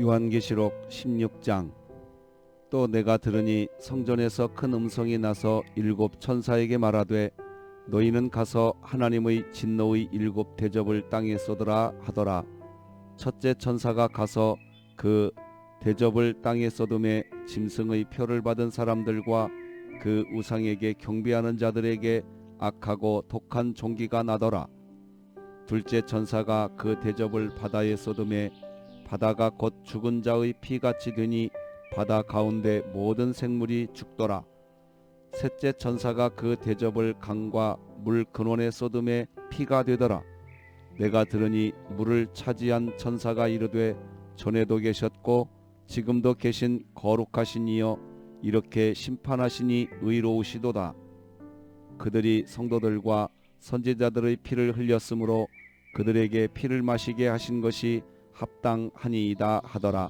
요한계시록 16장. 또 내가 들으니 성전에서 큰 음성이 나서 일곱 천사에게 말하되 너희는 가서 하나님의 진노의 일곱 대접을 땅에 쏟으라 하더라. 첫째 천사가 가서 그 대접을 땅에 쏟음에 짐승의 표를 받은 사람들과 그 우상에게 경배하는 자들에게 악하고 독한 종기가 나더라. 둘째 천사가 그 대접을 바다에 쏟음에 바다가 곧 죽은 자의 피같이 되니 바다 가운데 모든 생물이 죽더라. 셋째 천사가 그 대접을 강과 물 근원에 쏟음에 피가 되더라. 내가 들으니 물을 차지한 천사가 이르되 전에도 계셨고 지금도 계신 거룩하신 이여 이렇게 심판하시니 의로우시도다. 그들이 성도들과 선지자들의 피를 흘렸으므로 그들에게 피를 마시게 하신 것이 합당하니이다 하더라.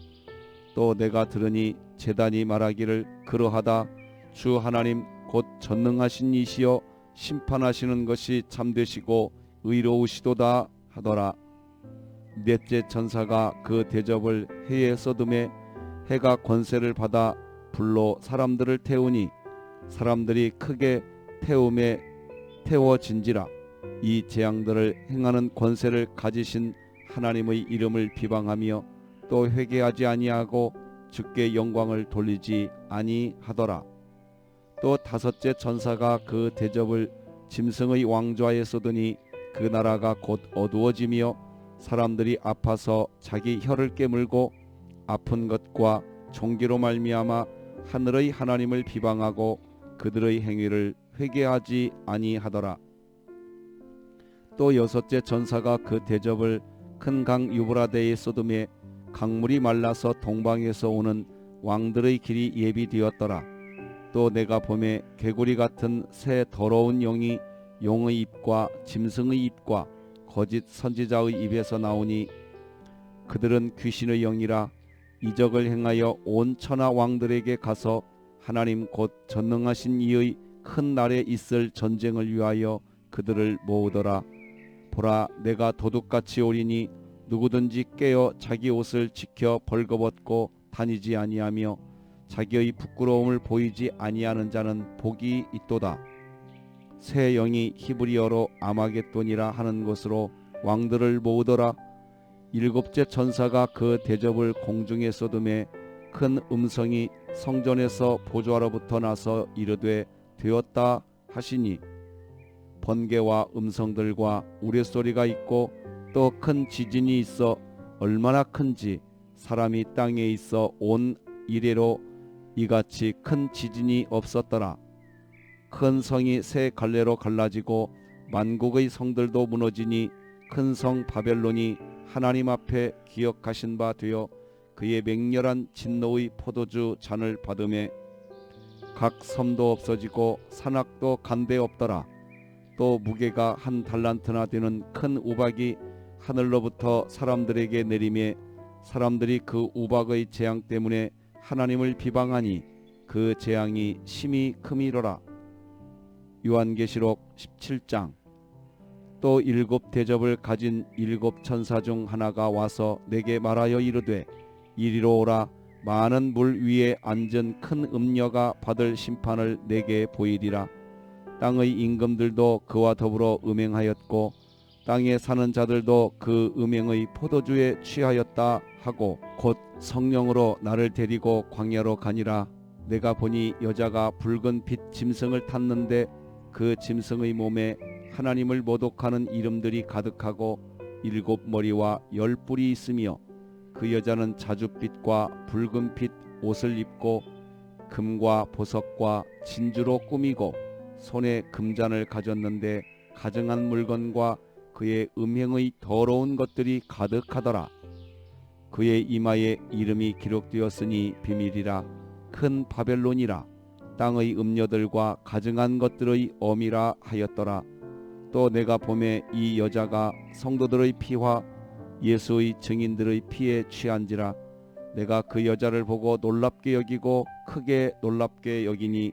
또 내가 들으니 제단이 말하기를 그러하다 주 하나님 곧 전능하신 이시여 심판하시는 것이 참되시고 의로우시도다 하더라. 넷째 천사가 그 대접을 해에 쏟음에 해가 권세를 받아 불로 사람들을 태우니 사람들이 크게 태움에 태워진지라 이 재앙들을 행하는 권세를 가지신 하나님의 이름을 비방하며 또 회개하지 아니하고 주께 영광을 돌리지 아니하더라. 또 다섯째 천사가 그 대접을 짐승의 왕좌에 쏟으니 그 나라가 곧 어두워지며 사람들이 아파서 자기 혀를 깨물고 아픈 것과 종기로 말미암아 하늘의 하나님을 비방하고 그들의 행위를 회개하지 아니하더라. 또 여섯째 천사가 그 대접을 큰 강 유브라데에 쏟음에 강물이 말라서 동방에서 오는 왕들의 길이 예비되었더라. 또 내가 봄에 개구리 같은 새 더러운 영이 용의 입과 짐승의 입과 거짓 선지자의 입에서 나오니 그들은 귀신의 영이라 이적을 행하여 온 천하 왕들에게 가서 하나님 곧 전능하신 이의 큰 날에 있을 전쟁을 위하여 그들을 모으더라. 보라 내가 도둑같이 오리니 누구든지 깨어 자기 옷을 지켜 벌거벗고 다니지 아니하며 자기의 부끄러움을 보이지 아니하는 자는 복이 있도다. 새 영이 히브리어로 아마겟돈이라 하는 것으로 왕들을 모으더라. 일곱째 천사가 그 대접을 공중에 쏟음에 큰 음성이 성전에서 보좌로부터 나서 이르되 되었다 하시니 번개와 음성들과 우레소리가 있고 또 큰 지진이 있어 얼마나 큰지 사람이 땅에 있어 온 이래로 이같이 큰 지진이 없었더라. 큰 성이 세 갈래로 갈라지고 만국의 성들도 무너지니 큰 성 바벨론이 하나님 앞에 기억하신 바 되어 그의 맹렬한 진노의 포도주 잔을 받음에 각 섬도 없어지고 산악도 간데 없더라. 또 무게가 한 달란트나 되는 큰 우박이 하늘로부터 사람들에게 내림에 사람들이 그 우박의 재앙 때문에 하나님을 비방하니 그 재앙이 심히 크미로라. 요한계시록 17장. 또 일곱 대접을 가진 일곱 천사 중 하나가 와서 내게 말하여 이르되 이리로 오라. 많은 물 위에 앉은 큰 음녀가 받을 심판을 내게 보이리라 땅의 임금들도 그와 더불어 음행하였고 땅에 사는 자들도 그 음행의 포도주에 취하였다 하고 곧 성령으로 나를 데리고 광야로 가니라. 내가 보니 여자가 붉은 빛 짐승을 탔는데 그 짐승의 몸에 하나님을 모독하는 이름들이 가득하고 일곱 머리와 열 뿔이 있으며 그 여자는 자줏빛과 붉은 빛 옷을 입고 금과 보석과 진주로 꾸미고 손에 금잔을 가졌는데 가증한 물건과 그의 음행의 더러운 것들이 가득하더라. 그의 이마에 이름이 기록되었으니 비밀이라 큰 바벨론이라 땅의 음녀들과 가증한 것들의 어미라 하였더라. 또 내가 봄에 이 여자가 성도들의 피와 예수의 증인들의 피에 취한지라 내가 그 여자를 보고 놀랍게 여기고 크게 놀랍게 여기니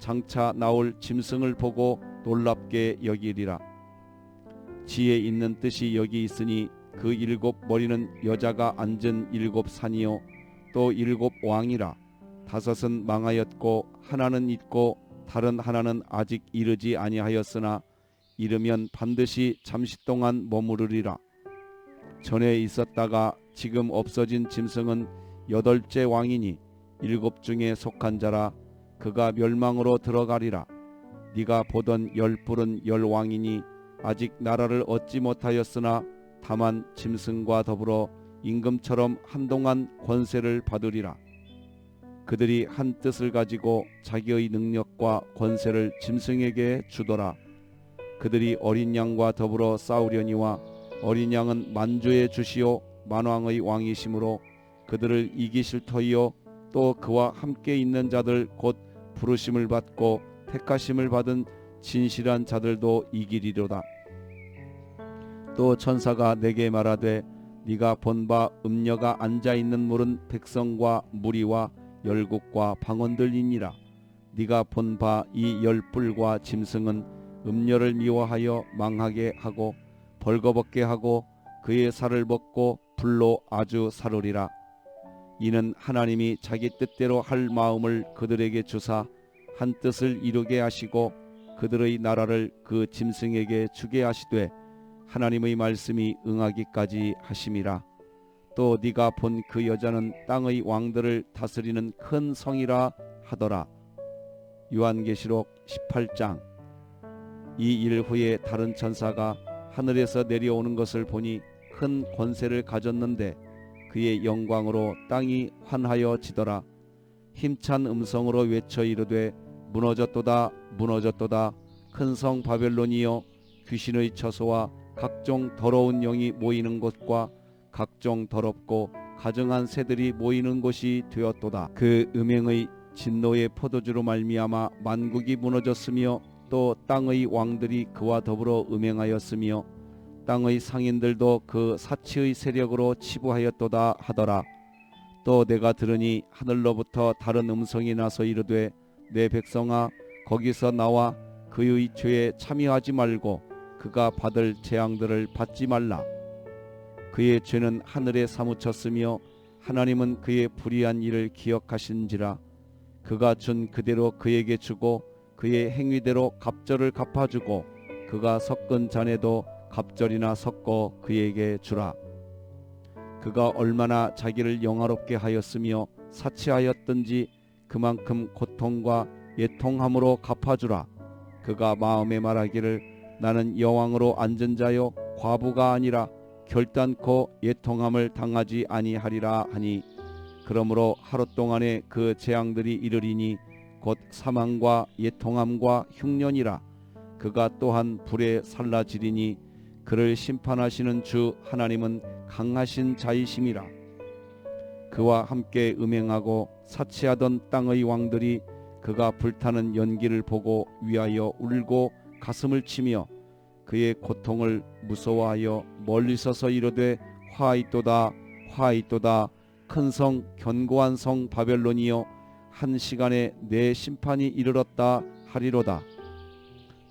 장차 나올 짐승을 보고 놀랍게 여기리라. 지혜 있는 뜻이 여기 있으니 그 일곱 머리는 여자가 앉은 일곱 산이요 또 일곱 왕이라. 다섯은 망하였고 하나는 있고 다른 하나는 아직 이르지 아니하였으나 이르면 반드시 잠시 동안 머무르리라. 전에 있었다가 지금 없어진 짐승은 여덟째 왕이니 일곱 중에 속한 자라 그가 멸망으로 들어가리라. 네가 보던 열 뿔은 열 왕이니 아직 나라를 얻지 못하였으나 다만 짐승과 더불어 임금처럼 한동안 권세를 받으리라. 그들이 한 뜻을 가지고 자기의 능력과 권세를 짐승에게 주더라. 그들이 어린 양과 더불어 싸우려니와 어린 양은 만주의 주시오 만왕의 왕이심으로 그들을 이기실 터이요 또 그와 함께 있는 자들 곧 부르심을 받고 택하심을 받은 진실한 자들도 이기리로다. 또 천사가 내게 말하되 네가 본 바 음녀가 앉아 있는 물은 백성과 무리와 열국과 방언들이니라. 네가 본 바 이 열뿔과 짐승은 음녀를 미워하여 망하게 하고 벌거벗게 하고 그의 살을 먹고 불로 아주 사르리라. 이는 하나님이 자기 뜻대로 할 마음을 그들에게 주사 한 뜻을 이루게 하시고 그들의 나라를 그 짐승에게 주게 하시되 하나님의 말씀이 응하기까지 하심이라. 또 네가 본 그 여자는 땅의 왕들을 다스리는 큰 성이라 하더라. 요한계시록 18장 이 일 후에 다른 천사가 하늘에서 내려오는 것을 보니 큰 권세를 가졌는데 그의 영광으로 땅이 환하여 지더라. 힘찬 음성으로 외쳐 이르되 무너졌도다 무너졌도다 큰 성 바벨론이여 귀신의 처소와 각종 더러운 영이 모이는 곳과 각종 더럽고 가증한 새들이 모이는 곳이 되었도다. 그 음행의 진노의 포도주로 말미암아 만국이 무너졌으며 또 땅의 왕들이 그와 더불어 음행하였으며 땅의 상인들도 그 사치의 세력으로 치부하였도다 하더라. 또 내가 들으니 하늘로부터 다른 음성이 나서 이르되 내 백성아 거기서 나와 그의 죄에 참여하지 말고 그가 받을 재앙들을 받지 말라. 그의 죄는 하늘에 사무쳤으며 하나님은 그의 불의한 일을 기억하신지라 그가 준 그대로 그에게 주고 그의 행위대로 갑절을 갚아주고 그가 섞은 잔에도 갑절이나 섞어 그에게 주라. 그가 얼마나 자기를 영화롭게 하였으며 사치하였든지 그만큼 고통과 예통함으로 갚아주라. 그가 마음에 말하기를 나는 여왕으로 앉은 자요 과부가 아니라 결단코 예통함을 당하지 아니하리라 하니 그러므로 하루 동안에 그 재앙들이 이르리니 곧 사망과 예통함과 흉년이라 그가 또한 불에 살라지리니 그를 심판하시는 주 하나님은 강하신 자이심이라. 그와 함께 음행하고 사치하던 땅의 왕들이 그가 불타는 연기를 보고 위하여 울고 가슴을 치며 그의 고통을 무서워하여 멀리 서서 이르되 화있도다 화있도다. 큰 성 견고한 성 바벨론이여 한 시간에 내 심판이 이르렀다 하리로다.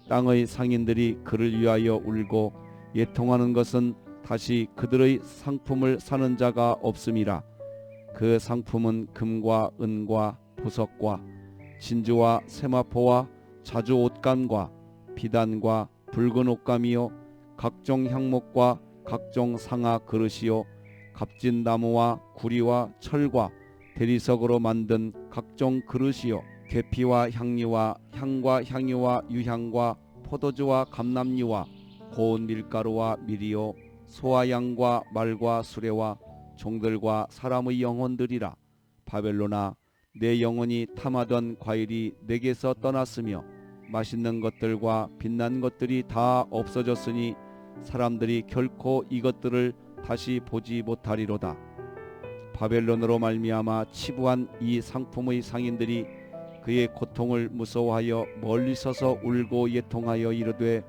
땅의 상인들이 그를 위하여 울고 예통하는 것은 다시 그들의 상품을 사는 자가 없음이라. 그 상품은 금과 은과 보석과 진주와 세마포와 자주 옷감과 비단과 붉은 옷감이요 각종 향목과 각종 상아 그릇이요 값진 나무와 구리와 철과 대리석으로 만든 각종 그릇이요 계피와 향리와 향과 향유와 유향과 포도주와 감람류와 고운 밀가루와 밀이요 소와 양과 말과 수레와 종들과 사람의 영혼들이라 바벨로나 내 영혼이 탐하던 과일이 내게서 떠났으며 맛있는 것들과 빛난 것들이 다 없어졌으니 사람들이 결코 이것들을 다시 보지 못하리로다. 바벨론으로 말미암아 치부한 이 상품의 상인들이 그의 고통을 무서워하여 멀리 서서 울고 예통하여 이르되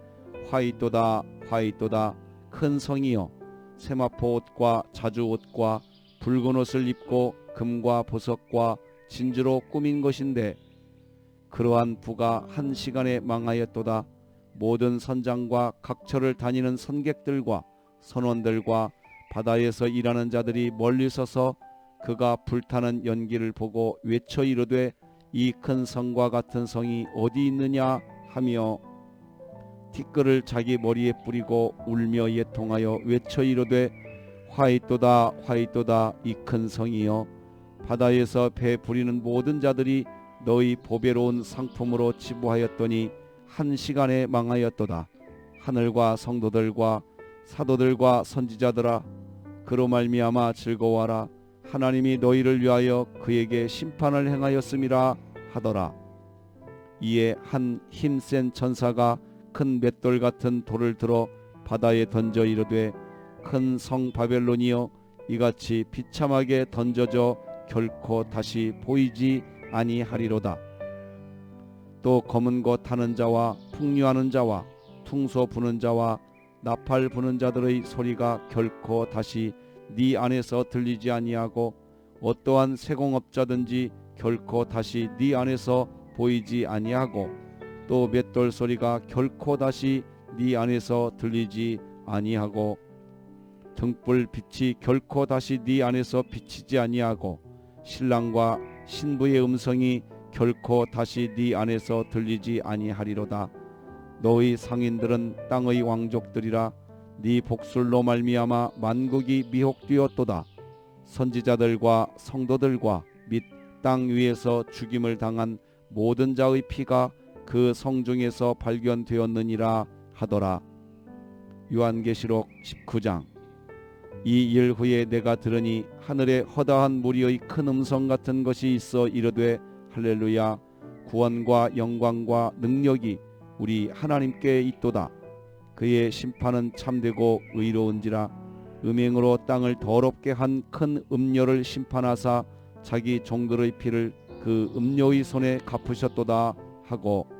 화이또다 화이또다. 큰 성이여 세마포 옷과 자주 옷과 붉은 옷을 입고 금과 보석과 진주로 꾸민 것인데 그러한 부가 한 시간에 망하였도다. 모든 선장과 각처를 다니는 선객들과 선원들과 바다에서 일하는 자들이 멀리 서서 그가 불타는 연기를 보고 외쳐 이르되 이 큰 성과 같은 성이 어디 있느냐 하며 티끌을 자기 머리에 뿌리고 울며 예통하여 외쳐 이르되 화이또다 화이또다 이 큰 성이여. 바다에서 배 부리는 모든 자들이 너희 보배로운 상품으로 치부하였더니 한 시간에 망하였도다. 하늘과 성도들과 사도들과 선지자들아 그로 말미암아 즐거워하라. 하나님이 너희를 위하여 그에게 심판을 행하였음이라 하더라. 이에 한 힘센 천사가 큰 맷돌 같은 돌을 들어 바다에 던져 이르되 큰 성 바벨론이여 이같이 비참하게 던져져 결코 다시 보이지 아니하리로다. 또 검은 것 타는 자와 풍류하는 자와 퉁소 부는 자와 나팔 부는 자들의 소리가 결코 다시 네 안에서 들리지 아니하고 어떠한 세공업자든지 결코 다시 네 안에서 보이지 아니하고 또 맷돌 소리가 결코 다시 네 안에서 들리지 아니하고 등불 빛이 결코 다시 네 안에서 비치지 아니하고 신랑과 신부의 음성이 결코 다시 네 안에서 들리지 아니하리로다. 너희 상인들은 땅의 왕족들이라 네 복술로 말미암아 만국이 미혹되었도다. 선지자들과 성도들과 및 땅 위에서 죽임을 당한 모든 자의 피가 그 성중에서 발견되었느니라 하더라. 요한계시록 19장. 이 일 후에 내가 들으니 하늘에 허다한 무리의 큰 음성 같은 것이 있어 이르되 할렐루야 구원과 영광과 능력이 우리 하나님께 있도다. 그의 심판은 참되고 의로운지라. 음행으로 땅을 더럽게 한 큰 음녀를 심판하사 자기 종들의 피를 그 음녀의 손에 갚으셨도다 하고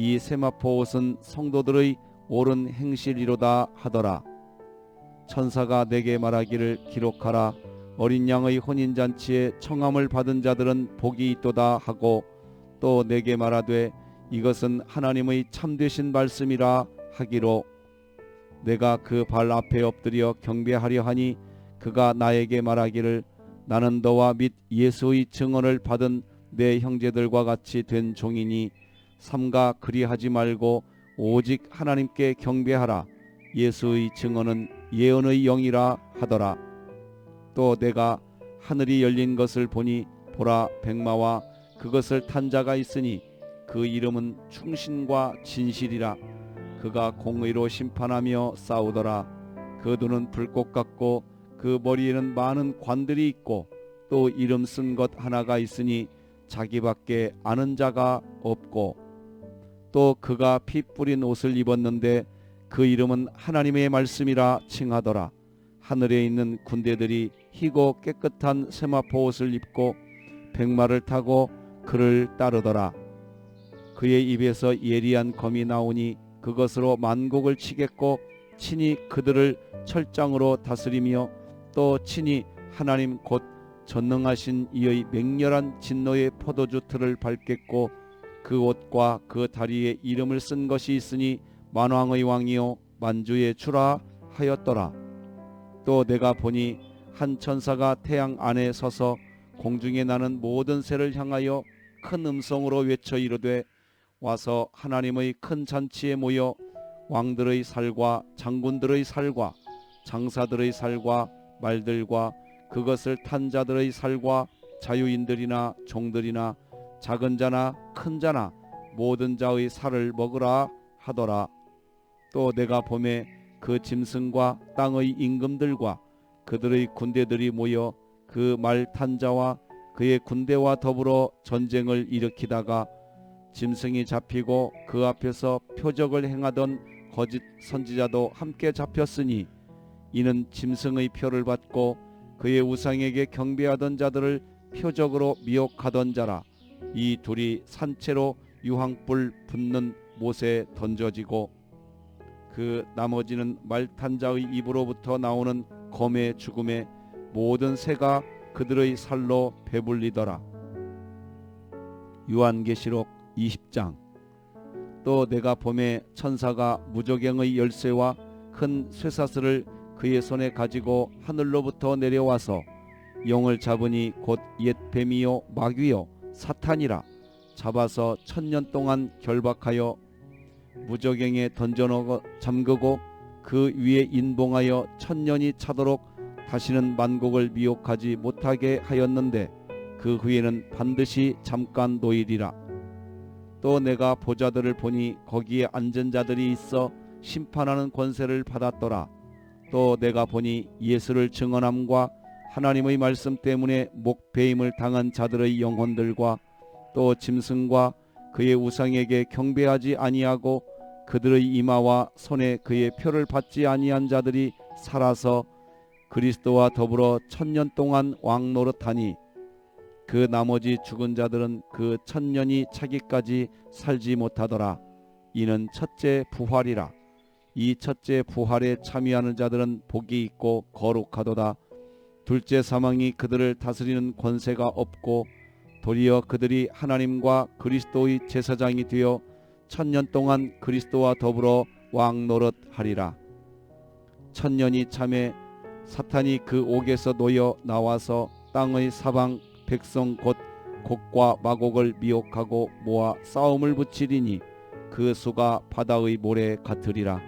이 세마포 옷은 성도들의 옳은 행실이로다 하더라. 천사가 내게 말하기를 기록하라. 어린 양의 혼인 잔치에 청함을 받은 자들은 복이 있도다 하고 또 내게 말하되 이것은 하나님의 참되신 말씀이라 하기로. 내가 그 발 앞에 엎드려 경배하려 하니 그가 나에게 말하기를 나는 너와 및 예수의 증언을 받은 내 형제들과 같이 된 종이니 삼가 그리하지 말고 오직 하나님께 경배하라. 예수의 증언은 예언의 영이라 하더라. 또 내가 하늘이 열린 것을 보니 보라 백마와 그것을 탄 자가 있으니 그 이름은 충신과 진실이라. 그가 공의로 심판하며 싸우더라. 그 눈은 불꽃 같고 그 머리에는 많은 관들이 있고 또 이름 쓴 것 하나가 있으니 자기밖에 아는 자가 없고 또 그가 피 뿌린 옷을 입었는데 그 이름은 하나님의 말씀이라 칭하더라. 하늘에 있는 군대들이 희고 깨끗한 세마포 옷을 입고 백마를 타고 그를 따르더라. 그의 입에서 예리한 검이 나오니 그것으로 만국을 치겠고 친히 그들을 철장으로 다스리며 또 친히 하나님 곧 전능하신 이의 맹렬한 진노의 포도주 틀을 밟겠고 그 옷과 그 다리에 이름을 쓴 것이 있으니 만왕의 왕이요 만주의 주라 하였더라. 또 내가 보니 한 천사가 태양 안에 서서 공중에 나는 모든 새를 향하여 큰 음성으로 외쳐 이르되 와서 하나님의 큰 잔치에 모여 왕들의 살과 장군들의 살과 장사들의 살과 말들과 그것을 탄 자들의 살과 자유인들이나 종들이나 작은 자나 큰 자나 모든 자의 살을 먹으라 하더라. 또 내가 봄에 그 짐승과 땅의 임금들과 그들의 군대들이 모여 그 말 탄 자와 그의 군대와 더불어 전쟁을 일으키다가 짐승이 잡히고 그 앞에서 표적을 행하던 거짓 선지자도 함께 잡혔으니 이는 짐승의 표를 받고 그의 우상에게 경배하던 자들을 표적으로 미혹하던 자라 이 둘이 산채로 유황불 붙는 못에 던져지고 그 나머지는 말탄 자의 입으로부터 나오는 검의 죽음에 모든 새가 그들의 살로 배불리더라. 요한계시록 20장 또 내가 봄에 천사가 무조갱의 열쇠와 큰 쇠사슬을 그의 손에 가지고 하늘로부터 내려와서 영을 잡으니 곧 옛 뱀이요 마귀요 사탄이라 잡아서 천년 동안 결박하여 무저갱에 던져넣어 잠그고 그 위에 인봉하여 천년이 차도록 다시는 만국을 미혹하지 못하게 하였는데 그 후에는 반드시 잠깐 노일이라. 또 내가 보자들을 보니 거기에 앉은 자들이 있어 심판하는 권세를 받았더라. 또 내가 보니 예수를 증언함과 하나님의 말씀 때문에 목배임을 당한 자들의 영혼들과 또 짐승과 그의 우상에게 경배하지 아니하고 그들의 이마와 손에 그의 표를 받지 아니한 자들이 살아서 그리스도와 더불어 천년 동안 왕 노릇하니 그 나머지 죽은 자들은 그 천년이 차기까지 살지 못하더라. 이는 첫째 부활이라. 이 첫째 부활에 참여하는 자들은 복이 있고 거룩하도다 둘째 사망이 그들을 다스리는 권세가 없고 도리어 그들이 하나님과 그리스도의 제사장이 되어 천년 동안 그리스도와 더불어 왕 노릇하리라. 천년이 참에 사탄이 그 옥에서 놓여 나와서 땅의 사방 백성 곧 곡과 마곡을 미혹하고 모아 싸움을 붙이리니 그 수가 바다의 모래 같으리라.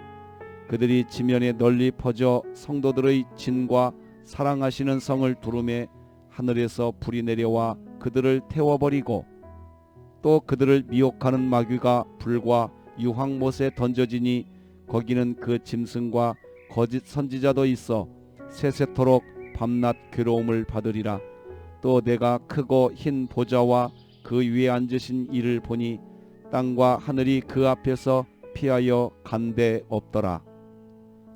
그들이 지면에 널리 퍼져 성도들의 진과 사랑하시는 성을 두름에 하늘에서 불이 내려와 그들을 태워버리고 또 그들을 미혹하는 마귀가 불과 유황못에 던져지니 거기는 그 짐승과 거짓 선지자도 있어 세세토록 밤낮 괴로움을 받으리라. 또 내가 크고 흰 보좌와 그 위에 앉으신 이를 보니 땅과 하늘이 그 앞에서 피하여 간데 없더라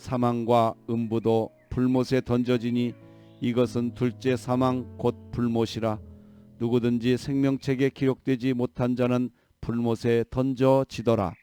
사망과 음부도 불못에 던져지니 이것은 둘째 사망 곧 불못이라. 누구든지 생명책에 기록되지 못한 자는 불못에 던져지더라